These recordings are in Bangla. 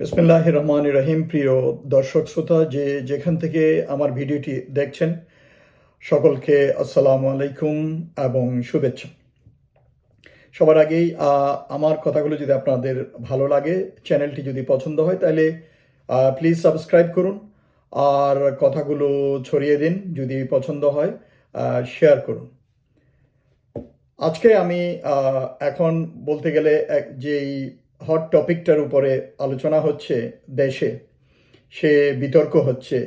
বিসমিল্লাহ রহমান রহিম প্রিয় দর্শক শ্রোতা, যে যেখান থেকে আমার ভিডিওটি দেখছেন, সকলকে আসসালামু আলাইকুম এবং শুভেচ্ছা। সবার আগেই আমার কথাগুলো যদি আপনাদের ভালো লাগে, চ্যানেলটি যদি পছন্দ হয়, তাহলে প্লিজ সাবস্ক্রাইব করুন, আর কথাগুলো ছড়িয়ে দিন, যদি পছন্দ হয় শেয়ার করুন। আজকে আমি এখন বলতে গেলে এক, যেই হট টপিকটার উপরে আলোচনা হচ্ছে দেশে। সে বিতর্ক হচ্ছে,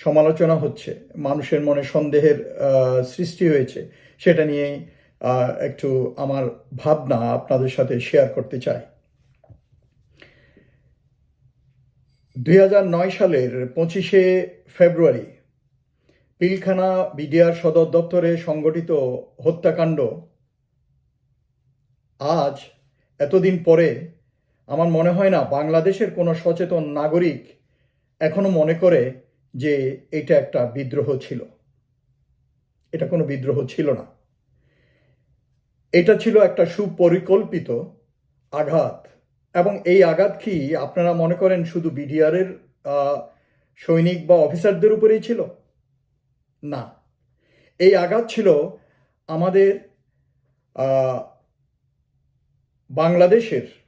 সমালোচনা হচ্ছে, মানুষের মনে সন্দেহের সৃষ্টি হয়েছে। সেটা নিয়ে একটু আমার ভাবনা আপনাদের সাথে শেয়ার করতে চাই। দুই সালের পঁচিশে ফেব্রুয়ারি, পিলখানা বিডিআর সদর দপ্তরে সংগঠিত হত্যাকাণ্ড। আজ, এতদিন পরে আমার মনে হয় না বাংলাদেশের কোনো সচেতন নাগরিক এখনও মনে করে যে এটা একটা বিদ্রোহ ছিল। এটা কোনো বিদ্রোহ ছিল না। এটা ছিল একটা সুপরিকল্পিত আঘাত এবং এই আঘাত কি আপনারা মনে করেন শুধু বিডিআরের সৈনিক বা অফিসারদের উপরেই ছিল? না। এই আঘাত ছিল আমাদের বাংলাদেশের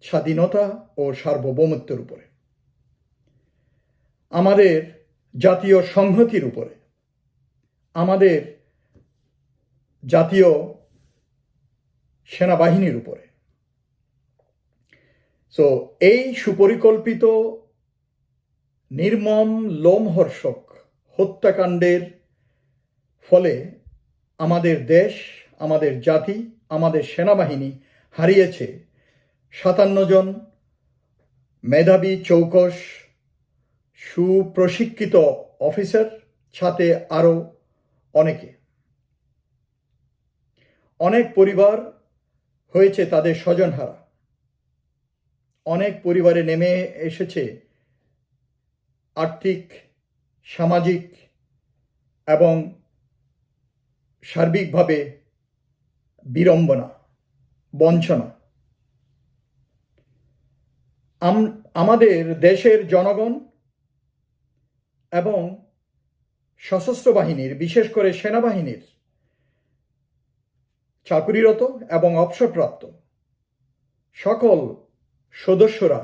স্বাধীনতা ও সার্বভৌমত্বের উপরে। আমাদের জাতীয় সংহতির উপরে। আমাদের জাতীয় সেনাবাহিনীর উপরে। সো এই সুপরিকল্পিত, নির্মম, লোমহর্ষক হত্যাকাণ্ডের ফলে আমাদের দেশ, আমাদের জাতি, আমাদের সেনাবাহিনী হারিয়েছে সাতান্ন জন মেধাবী চৌকস সুপ্রশিক্ষিত অফিসার, সাথে আরও অনেকে। অনেক পরিবার হয়েছে তাদের স্বজনহারা। অনেক পরিবারে নেমে এসেছে আর্থিক, সামাজিক এবং সার্বিকভাবে বিড়ম্বনা, বঞ্চনা। আমাদের দেশের জনগণ এবং সশস্ত্র বাহিনীর, বিশেষ করে সেনাবাহিনীর চাকুরিরত এবং অবসরপ্রাপ্ত সকল সদস্যরা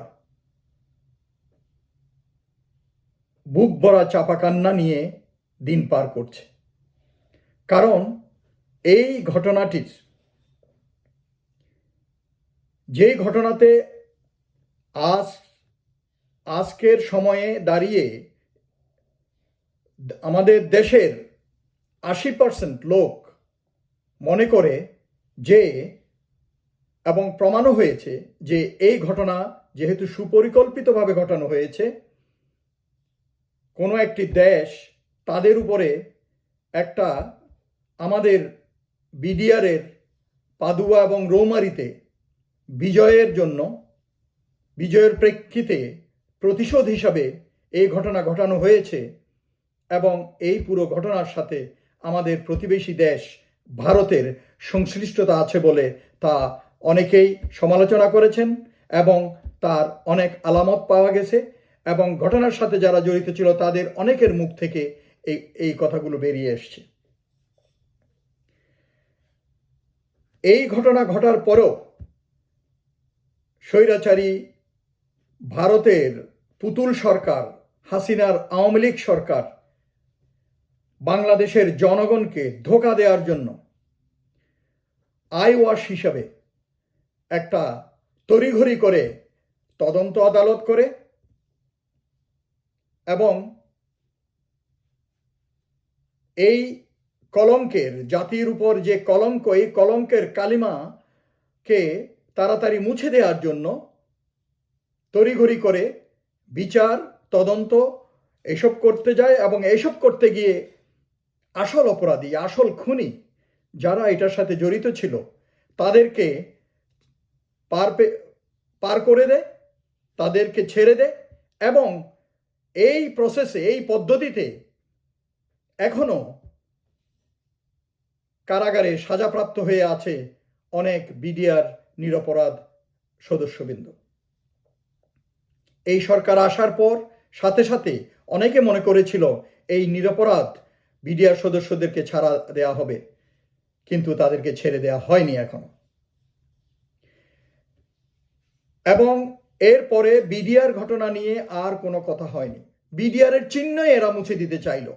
বুক ভরা চাপা কান্না নিয়ে দিন পার করছে। কারণ এই ঘটনাটির, যে ঘটনাতে আজ, আজকের সময়ে দাঁড়িয়ে আমাদের দেশের আশি পার্সেন্ট লোক মনে করে যে এবং প্রমাণও হয়েছে যে এই ঘটনা যেহেতু সুপরিকল্পিতভাবে ঘটানো হয়েছে, কোনো একটি দেশ তাদের উপরে একটা আমাদের বিডিআরের পাদুয়া এবং রৌমারিতে বিজয়ের জন্য বিজয়ের প্রেক্ষিতে প্রতিশোধ হিসাবে এই ঘটনা ঘটানো হয়েছে এবং এই পুরো ঘটনার সাথে আমাদের প্রতিবেশী দেশ ভারতের সংশ্লিষ্টতা আছে বলে তা অনেকেই সমালোচনা করেছেন এবং তার অনেক আলামত পাওয়া গেছে এবং ঘটনার সাথে যারা জড়িত ছিল তাদের অনেকের মুখ থেকে এই এই কথাগুলো বেরিয়ে এসছে। এই ঘটনা ঘটার পরেও স্বৈরাচারী ভারতের পুতুল সরকার, হাসিনার আওয়ামী লীগ সরকার বাংলাদেশের জনগণকে ধোকা দেওয়ার জন্য আই ওয়াশ হিসাবে একটা তড়িঘড়ি করে তদন্ত আদালত করে এবং এই কলঙ্কের, জাতির উপর যে কলঙ্ক, এই কলঙ্কের কালিমাকে তাড়াতাড়ি মুছে দেওয়ার জন্য তড়িঘড়ি করে বিচার, তদন্ত, এসব করতে যায় এবং এসব করতে গিয়ে আসল অপরাধী, আসল খুনি যারা এটার সাথে জড়িত ছিল, তাদেরকে পার পে- পার করে দেয়, তাদেরকে ছেড়ে দেয় এবং এই প্রসেসে এই পদ্ধতিতে এখনও কারাগারে সাজাপ্রাপ্ত হয়ে আছে অনেক বিডিআর নিরপরাধ সদস্যবৃন্দ। এই সরকার আসার পর সাথে সাথে অনেকে মনে করেছিল এই নিরপরাধ বিডিআর সদস্যদেরকে ছাড়া দেয়া হবে, কিন্তু তাদেরকে ছেড়ে দেয়া হয়নি এখনও। এবং এরপরে বিডিআর ঘটনা নিয়ে আর কোনো কথা হয়নি। বিডিআর এর চিহ্নই এরা মুছে দিতে চাইল।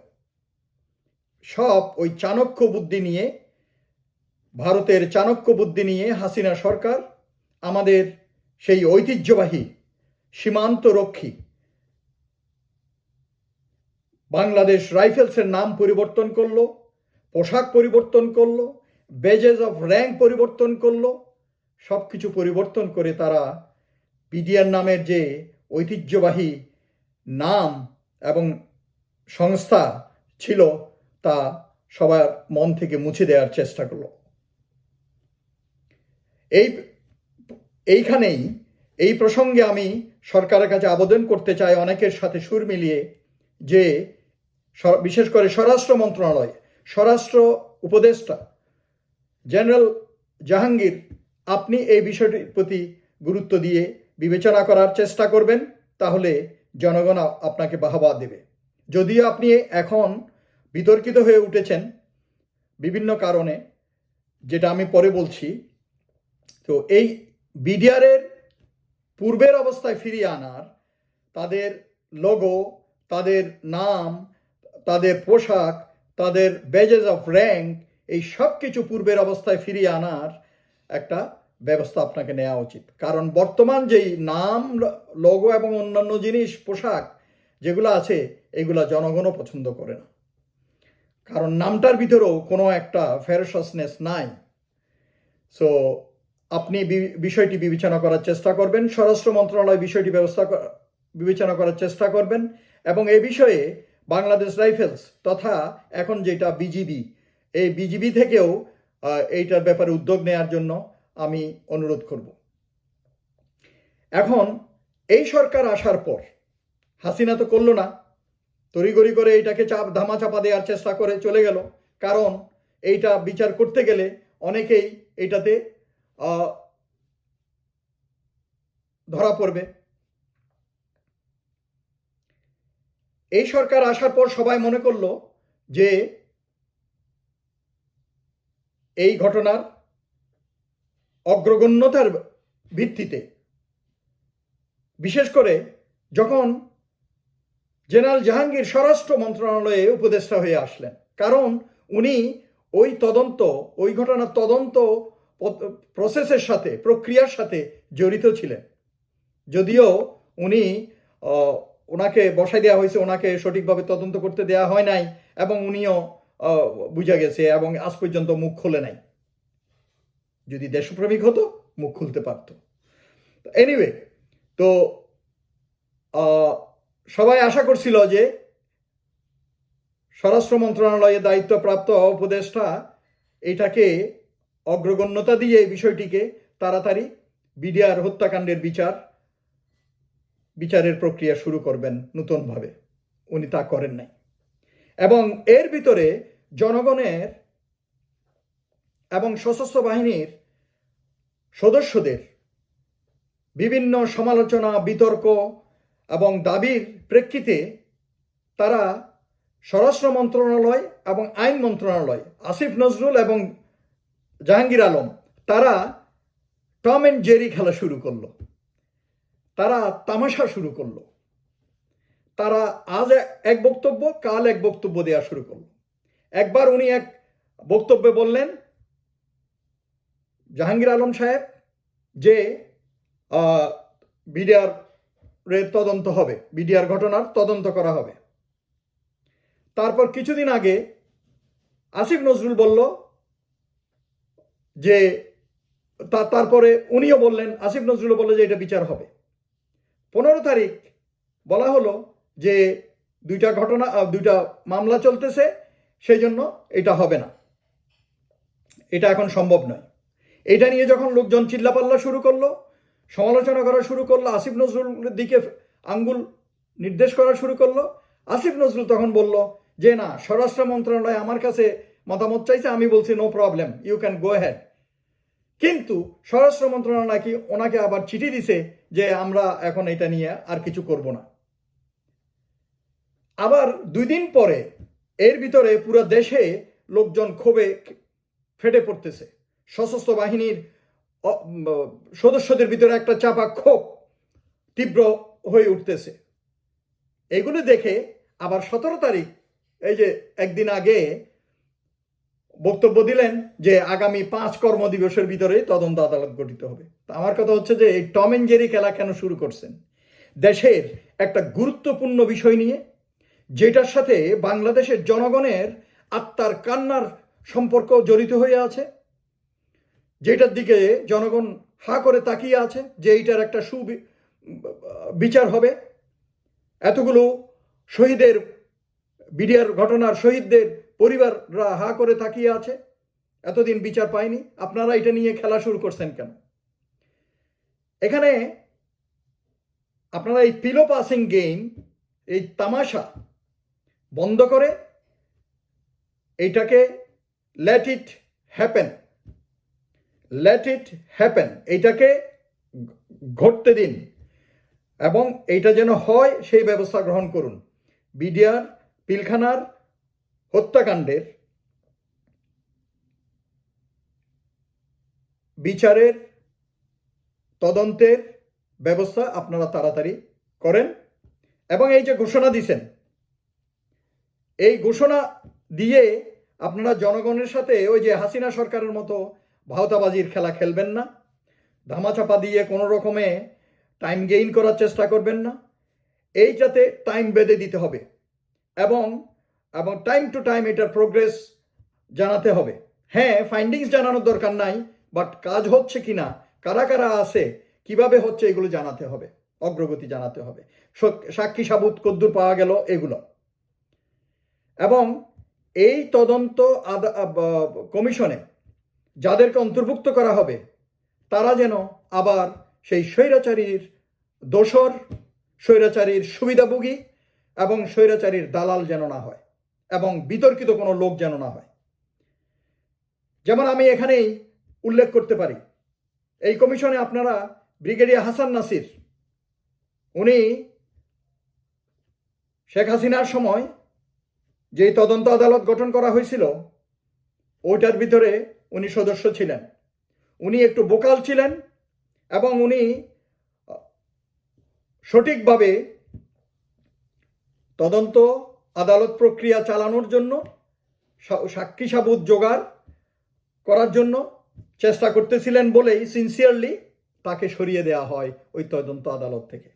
সব ওই চাণক্য বুদ্ধি নিয়ে, ভারতের চাণক্য বুদ্ধি নিয়ে হাসিনা সরকার আমাদের সেই ঐতিহ্যবাহী সীমান্ত রক্ষী বাংলাদেশ রাইফেলসের নাম পরিবর্তন করল, পোশাক পরিবর্তন করল বেজেস অফ র্যাঙ্ক পরিবর্তন করল সব কিছু পরিবর্তন করে তারা পিডিআর নামের যে ঐতিহ্যবাহী নাম এবং সংস্থা ছিল তা সবার মন থেকে মুছে দেওয়ার চেষ্টা করল। এই, এইখানেই এই প্রসঙ্গে আমি সরকারের কাছে আবেদন করতে চাই অনেকের সাথে সুর মিলিয়ে যে বিশেষ করে স্বরাষ্ট্র মন্ত্রণালয়, স্বরাষ্ট্র উপদেষ্টা, জেনারেল জাহাঙ্গীর, আপনি এই বিষয়টির প্রতি গুরুত্ব দিয়ে বিবেচনা করার চেষ্টা করবেন, তাহলে জনগণ আপনাকে বাহবা দেবে। যদিও আপনি এখন বিতর্কিত হয়ে উঠেছেন বিভিন্ন কারণে, যেটা আমি পরে বলছি। তো এই বিডিআরের পূর্বের অবস্থায় ফিরিয়ে আনার, তাদের লোগো তাদের নাম, তাদের পোশাক, তাদের বেজেস অফ র্যাঙ্ক এই সব কিছু পূর্বের অবস্থায় ফিরিয়ে আনার একটা ব্যবস্থা আপনাকে নেওয়া উচিত। কারণ বর্তমান যেই নাম লোগো এবং অন্যান্য জিনিস, পোশাক যেগুলো আছে, এগুলো জনগণও পছন্দ করে না। কারণ নামটার ভিতরেও কোনো একটা ফেরসাসনেস নাই। সো আপনি বিষয়টি বিবেচনা করার চেষ্টা করবেন। স্বরাষ্ট্র মন্ত্রণালয় বিষয়টি ব্যবস্থা বিবেচনা করার চেষ্টা করবেন এবং এ বিষয়ে বাংলাদেশ রাইফেলস তথা এখন যেটা বিজিবি এই বিজিবি থেকেও এইটার ব্যাপারে উদ্যোগ নেওয়ার জন্য আমি অনুরোধ করব। এখন এই সরকার আসার পর হাসিনা তো করল না তড়িগড়ি করে এইটাকে চাপ ধামা চাপা দেওয়ার চেষ্টা করে চলে গেল। কারণ এইটা বিচার করতে গেলে অনেকেই এইটাতে আহ, ধরা পড়বে। এই সরকার আসার পর সবাই মনে করল যে এই ঘটনার অগ্রগণ্যতার ভিত্তিতে। বিশেষ করে যখন জেনারেল জাহাঙ্গীর স্বরাষ্ট্র মন্ত্রণালয়ে উপদেষ্টা হয়ে আসলেন, কারণ উনি ওই তদন্ত, ওই ঘটনার তদন্ত প্রসেসের সাথে, প্রক্রিয়ার সাথে জড়িত ছিলেন। যদিও উনি ওনাকে বসাই দেওয়া হয়েছে, ওনাকে সঠিকভাবে তদন্ত করতে দেওয়া হয় নাই এবং উনিও বুঝা গেছে এবং আজ পর্যন্ত মুখ খোলে নাই। যদি দেশপ্রেমিক হতো, মুখ খুলতে পারত। এনিওয়ে তো সবাই আশা করছিল যে স্বরাষ্ট্র মন্ত্রণালয়ে দায়িত্বপ্রাপ্ত উপদেষ্টা এটাকে অগ্রগণ্যতা দিয়ে এই বিষয়টিকে তাড়াতাড়ি বিডিআর হত্যাকাণ্ডের বিচার, বিচারের প্রক্রিয়া শুরু করবেন নতুনভাবে। উনি তা করেন নাই। এবং এর ভিতরে জনগণের এবং সশস্ত্র বাহিনীর সদস্যদের বিভিন্ন সমালোচনা, বিতর্ক এবং দাবির প্রেক্ষিতে তারা স্বরাষ্ট্র মন্ত্রণালয় এবং আইন মন্ত্রণালয়, আসিফ নজরুল এবং জাহাঙ্গীর আলম, তারা টম অ্যান্ড জেরি খেলা শুরু করল। তারা তামাশা শুরু করল। তারা আজ এক বক্তব্য, কাল এক বক্তব্য দেওয়া শুরু করল। একবার উনি এক বক্তব্যে বললেন, জাহাঙ্গীর আলম সাহেব, যে বিডিআর তদন্ত হবে, বিডিআর ঘটনার তদন্ত করা হবে। তারপর কিছুদিন আগে আসিফ নজরুল বলল যে তারপরে উনিও বললেন, আসিফ নজরুল বলল যে এটা বিচার হবে। পনেরো তারিখ বলা হলো যে দুইটা ঘটনা দুইটা মামলা চলতেছে, সেই জন্য এটা হবে না। এটা এখন সম্ভব নয়। এটা নিয়ে যখন লোকজন চিল্লাপাল্লা শুরু করল, সমালোচনা করা শুরু করল, আসিফ নজরুলের দিকে আঙ্গুল নির্দেশ করা শুরু করল, আসিফ নজরুল তখন বলল যে, না, স্বরাষ্ট্র মন্ত্রণালয় আমার কাছে মতামত চাইছে, আমি বলছি no problem you can go ahead কিন্তু স্বরাষ্ট্র মন্ত্রণালয় কি ওনাকে আবার চিঠি দিছে যে আমরা এখন এটা নিয়ে আর কিছু করব না। আবার দুই দিন পরে এর ভিতরে পুরো দেশে লোকজন ক্ষোভে ফেটে পড়তেছে। সশস্ত্র বাহিনীর সদস্যদের ভিতরে একটা চাপা ক্ষোভ তীব্র হয়ে উঠতেছে। এগুলো দেখে আবার সতেরো তারিখ, এই যে একদিন আগে বক্তব্য দিলেন যে আগামী পাঁচ কর্মদিবসের ভিতরে তদন্ত আদালত গঠিত হবে। তো আমার কথা হচ্ছে যে এই টম এন্ড জেরি খেলা কেন শুরু করছেন? দেশের একটা গুরুত্বপূর্ণ বিষয় নিয়ে, যেটার সাথে বাংলাদেশের জনগণের আত্মার কান্নার সম্পর্ক জড়িত হয়ে আছে, যেটার দিকে জনগণ হা করে তাকিয়ে আছে যে এইটার একটা সু বিচার হবে। এতগুলো শহীদের, বিডিআর ঘটনার শহীদদের পরিবাররা হা করে তাকিয়ে আছে। এতদিন বিচার পায়নি। আপনারা এটা নিয়ে খেলা শুরু করছেন কেন? এখানে আপনারা এই পিলো পাসিং গেম এই তামাশা বন্ধ করে এইটাকে let it happen let it happen এইটাকে ঘটতে দিন এবং এইটা যেন হয় সেই ব্যবস্থা গ্রহণ করুন। বিডিআর, পিলখানার হত্যাকাণ্ডের বিচারের তদন্তের ব্যবস্থা আপনারা তাড়াতাড়ি করেন এবং এই যে ঘোষণা দিছেন, এই ঘোষণা দিয়ে আপনারা জনগণের সাথে ওই যে হাসিনা সরকারের মতো ভাওতাবাজির খেলা খেলবেন না, ধামাচাপা দিয়ে কোনো রকমে টাইম গেইন করার চেষ্টা করবেন না, এইটাতে টাইম বেঁধে দিতে হবে এবং এবং টাইম টু টাইম এটার প্রোগ্রেস জানাতে হবে। হ্যাঁ ফাইন্ডিংস জানানোর দরকার নাই বাট কাজ হচ্ছে কি না, কারা কারা আছে, কীভাবে হচ্ছে এগুলো জানাতে হবে, অগ্রগতি জানাতে হবে। সাক্ষী সাবুত কদ্দুর পাওয়া গেল এগুলো। এবং এই তদন্ত কমিশনে যাদেরকে অন্তর্ভুক্ত করা হবে, তারা যেন আবার সেই স্বৈরাচারীর দোসর স্বৈরাচারীর সুবিধাভোগী এবং স্বৈরাচারীর দালাল যেন না হয়। এবং বিতর্কিত কোনো লোক যেন না হয়। যেমন আমি এখানেই উল্লেখ করতে পারি, এই কমিশনে আপনারা ব্রিগেডিয়ার হাসান নাসির, উনি শেখ হাসিনার সময় যেই তদন্ত আদালত গঠন করা হয়েছিল, ওইটার ভিতরে উনি সদস্য ছিলেন। উনি একটু বোকাল ছিলেন এবং উনি সঠিকভাবে তদন্ত আদালত প্রক্রিয়া চালানোর জন্য সাক্ষী সাবুত জোগাড় করার জন্য চেষ্টা করতেছিলেন বলেই সিনসিয়ারলি তাকে সরিয়ে দেওয়া হয় ওই তদন্ত আদালত থেকে।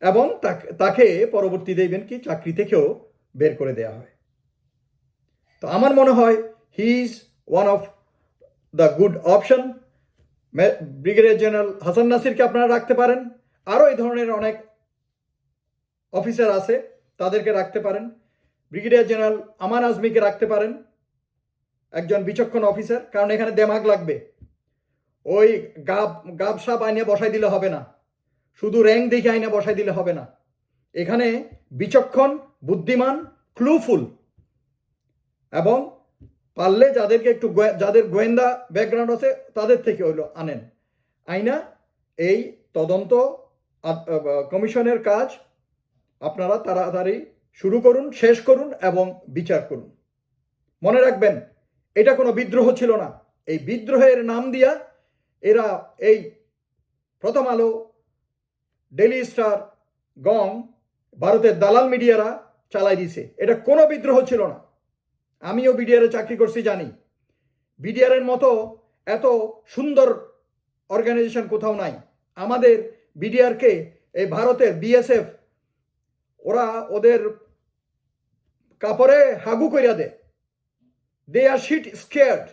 এবং তাক- পরবর্তী দেখবেন কি চাকরি থেকেও বের করে দেওয়া হয়। তো আমার মনে হয় he is one of the good option brigadier general Hasan নাসিরকে আপনারা রাখতে পারেন। আরও এই ধরনের অনেক অফিসার আছে, তাদেরকে রাখতে পারেন। ব্রিগেডিয়ার জেনারেল আমান আজমিকে রাখতে পারেন, একজন বিচক্ষণ অফিসার, কারণ এখানে দেমাগ লাগবে। ওই গাব গাব সাপ আইনে বসাই দিলে হবে না। শুধু র্যাঙ্ক দেখে আইনে বসাই দিলে হবে না। এখানে বিচক্ষণ, বুদ্ধিমান, ক্লুফুল। এবং পারলে যাদেরকে একটু যাদের গোয়েন্দা ব্যাকগ্রাউন্ড আছে, তাদের থেকে হইল আনেন। আইনা এই তদন্ত কমিশনের কাজ আপনারা তাড়াতাড়ি শুরু করুন, শেষ করুন এবং বিচার করুন। মনে রাখবেন, এটা কোনো বিদ্রোহ ছিল না। এই বিদ্রোহের নাম দিয়া এরা এই প্রথম আলো ডেলি স্টার গং ভারতের দালাল মিডিয়ারা চালাই দিছে। এটা কোনো বিদ্রোহ ছিল না। আমিও বিডিআরে চাকরি করছি, জানি। বিডিআরের মতো এত সুন্দর অর্গানাইজেশন কোথাও নাই। আমাদের বিডিআরকে এই ভারতের বিএসএফ ওরা ওদের কাপড়ে হাগু কইরা দেয়। দে আর শিট স্কেয়ার্ড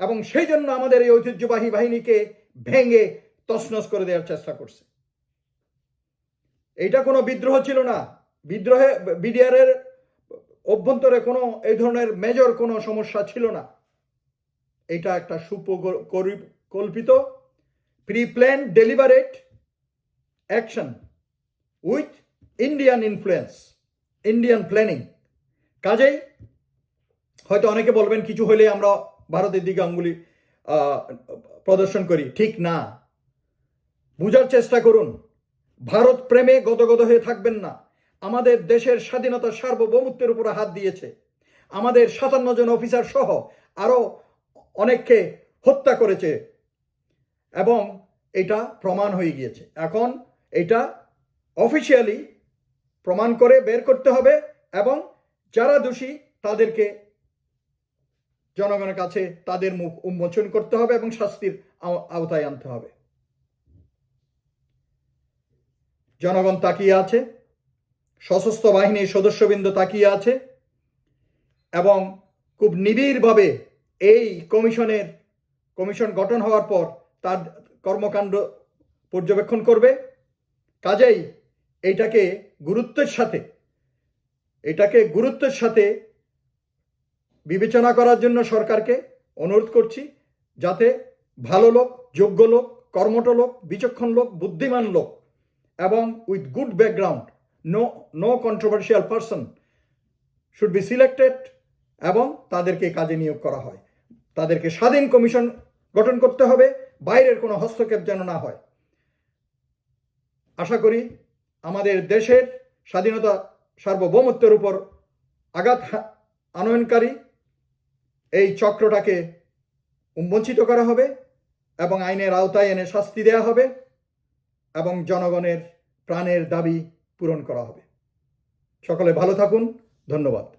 এবং সেই জন্য আমাদের এই ঐতিহ্যবাহী বাহিনীকে ভেঙে তছনছ করে দেওয়ার চেষ্টা করছে। এইটা কোনো বিদ্রোহ ছিল না। বিদ্রোহে বিডিআরের অভ্যন্তরে কোনো এই ধরনের মেজর কোনো সমস্যা ছিল না। এটা একটা সুপরিকল্পিত pre plan deliberate action with Indian influence Indian planning কাজেই হয়তো অনেকে বলবেন, কিছু হলে আমরা ভারতের দিকে আঙ্গুলি প্রদর্শন করি। ঠিক না। বুঝার চেষ্টা করুন, ভারত প্রেমে গদগদ হয়ে থাকবেন না। আমাদের দেশের স্বাধীনতা সার্বভৌমত্বের উপরে হাত দিয়েছে। আমাদের সাতান্ন জন অফিসার সহ আরও অনেককে হত্যা করেছে এবং এটা প্রমাণ হয়ে গিয়েছে। এখন এটা অফিসিয়ালি প্রমাণ করে বের করতে হবে এবং যারা দোষী, তাদেরকে জনগণের কাছে তাদের মুখ উন্মোচন করতে হবে এবং শাস্তির আওতায় আনতে হবে। জনগণ তাকিয়ে আছে, সশস্ত্র বাহিনীর সদস্যবৃন্দ তাকিয়ে আছে এবং খুব নিবিড়ভাবে এই কমিশনের, কমিশন গঠন হওয়ার পর তার কর্মকাণ্ড পর্যবেক্ষণ করবে। কাজেই এইটাকে গুরুত্বের সাথে, এটাকে গুরুত্বের সাথে বিবেচনা করার জন্য সরকারকে অনুরোধ করছি যাতে ভালো লোক, যোগ্য লোক, কর্মঠ লোক, বিচক্ষণ লোক, বুদ্ধিমান লোক এবং with good background no no controversial person should be selected এবং তাদেরকে কাজে নিয়োগ করা হয়। তাদেরকে স্বাধীন কমিশন গঠন করতে হবে, বাইরের কোনো হস্তক্ষেপ যেন না হয়। আশা করি আমাদের দেশের স্বাধীনতা সার্বভৌমত্বের উপর আঘাত আনয়নকারী এই চক্রটাকে উন্মোচিত করা হবে এবং আইনের আওতায় এনে শাস্তি দেওয়া হবে এবং জনগণের প্রাণের দাবি পূরণ করা হবে। সকলে ভালো থাকুন। ধন্যবাদ।